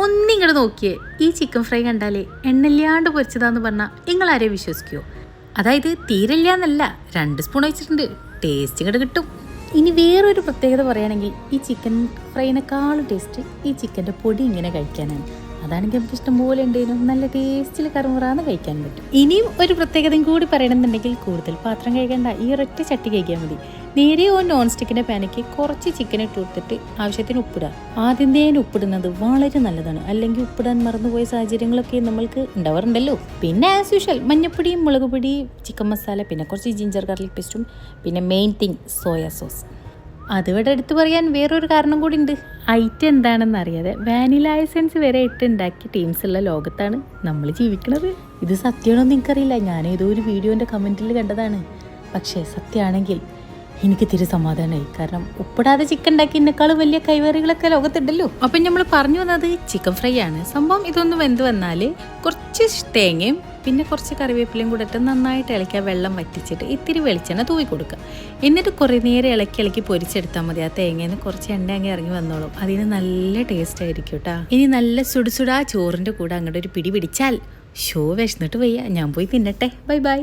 ഒന്നിങ്ങോട്ട് നോക്കിയേ. ഈ ചിക്കൻ ഫ്രൈ കണ്ടാലേ എണ്ണയില്ലാണ്ട് പൊരിച്ചതാന്ന് പറഞ്ഞാൽ നിങ്ങളാരെ വിശ്വസിക്കുമോ അതായത് തീരില്ല എന്നല്ല രണ്ട് സ്പൂൺ വെച്ചിട്ടുണ്ട് ടേസ്റ്റ് ഇങ്ങോട്ട് കിട്ടും. ഇനി വേറൊരു പ്രത്യേകത പറയുകയാണെങ്കിൽ ഈ ചിക്കൻ ഫ്രൈനേക്കാളും ടേസ്റ്റ് ഈ ചിക്കന്റെ പൊടി ഇങ്ങനെ കഴിക്കാനാണ്. അതാണെങ്കിൽ നമുക്ക് ഇഷ്ടം പോലെ ഉണ്ടേനും നല്ല ടേസ്റ്റിൽ കറുമുറാന്ന് കഴിക്കാൻ പറ്റും. ഇനിയും ഒരു പ്രത്യേകതയും കൂടി പറയണമെന്നുണ്ടെങ്കിൽ കൂടുതൽ പാത്രം കഴിക്കേണ്ട ഈ ഒരൊറ്റ ചട്ടി കഴിക്കാൻ മതി. നേരെ ഒരു നോൺ സ്റ്റിക്കിന്റെ പാനയ്ക്ക് കുറച്ച് ചിക്കൻ ഇട്ട് കൊടുത്തിട്ട് ആവശ്യത്തിന് ഉപ്പിടുക ആദ്യം തന്നെ ഉപ്പിടുന്നത് വളരെ നല്ലതാണ്. അല്ലെങ്കിൽ ഉപ്പിടാൻ മറന്നുപോയ സാഹചര്യങ്ങളൊക്കെ നമ്മൾക്ക് ഉണ്ടാവാറുണ്ടല്ലോ. പിന്നെ ആസ് യൂഷ്വൽ മഞ്ഞപ്പൊടിയും മുളക് പൊടി ചിക്കൻ മസാല പിന്നെ കുറച്ച് ജിഞ്ചർ ഗാർലിക് പേസ്റ്റും പിന്നെ മെയിൻ തിങ് സോയാ സോസ് അതിവിടെ എടുത്തു പറയാൻ വേറൊരു കാരണം കൂടി ഉണ്ട് ഐറ്റം എന്താണെന്ന് അറിയാതെ വാനില എസൻസ് വരെ ഇട്ട് ഉണ്ടാക്കിയ ടീംസ് ഉള്ള ലോകത്താണ് നമ്മൾ ജീവിക്കുന്നത് ഇത് സത്യമാണോ എന്ന് എനിക്കറിയില്ല ഞാൻ ഏതോ ഒരു വീഡിയോന്റെ കമന്റിൽ കണ്ടതാണ്. പക്ഷേ സത്യമാണെങ്കിൽ എനിക്ക് തിരി സമാധാനമായി. കാരണം ഉപ്പിടാതെ ചിക്കൻ ഉണ്ടാക്കി എന്നെക്കാളും വലിയ കൈവേറികളൊക്കെ ലോകത്തുണ്ടല്ലോ. അപ്പം നമ്മൾ പറഞ്ഞു വന്നത് ചിക്കൻ ഫ്രൈ ആണ്. സംഭവം ഇതൊന്നും വെന്ത് വന്നാൽ കുറച്ച് തേങ്ങയും പിന്നെ കുറച്ച് കറിവേപ്പിലയും കൂടെ ഇട്ട് നന്നായിട്ട് ഇളക്കി ആ വെള്ളം വറ്റിച്ചിട്ട് ഇത്തിരി വെളിച്ചെണ്ണ തൂവി കൊടുക്കുക. എന്നിട്ട് കുറേ നേരം ഇളക്കി ഇളക്കി പൊരിച്ചെടുത്താൽ മതി. ആ തേങ്ങയിൽ കുറച്ച് എണ്ണ അങ്ങ് ഇറങ്ങി വന്നോളും. അതിന് നല്ല ടേസ്റ്റ് ആയിരിക്കും കേട്ടോ ഇനി നല്ല സുടുസുടാ ചോറിന്റെ കൂടെ അങ്ങോട്ട് ഒരു പിടി പിടിച്ചാൽ ഷോ വിശന്നിട്ട് വയ്യ. ഞാൻ പോയി തിന്നട്ടെ. Bye bye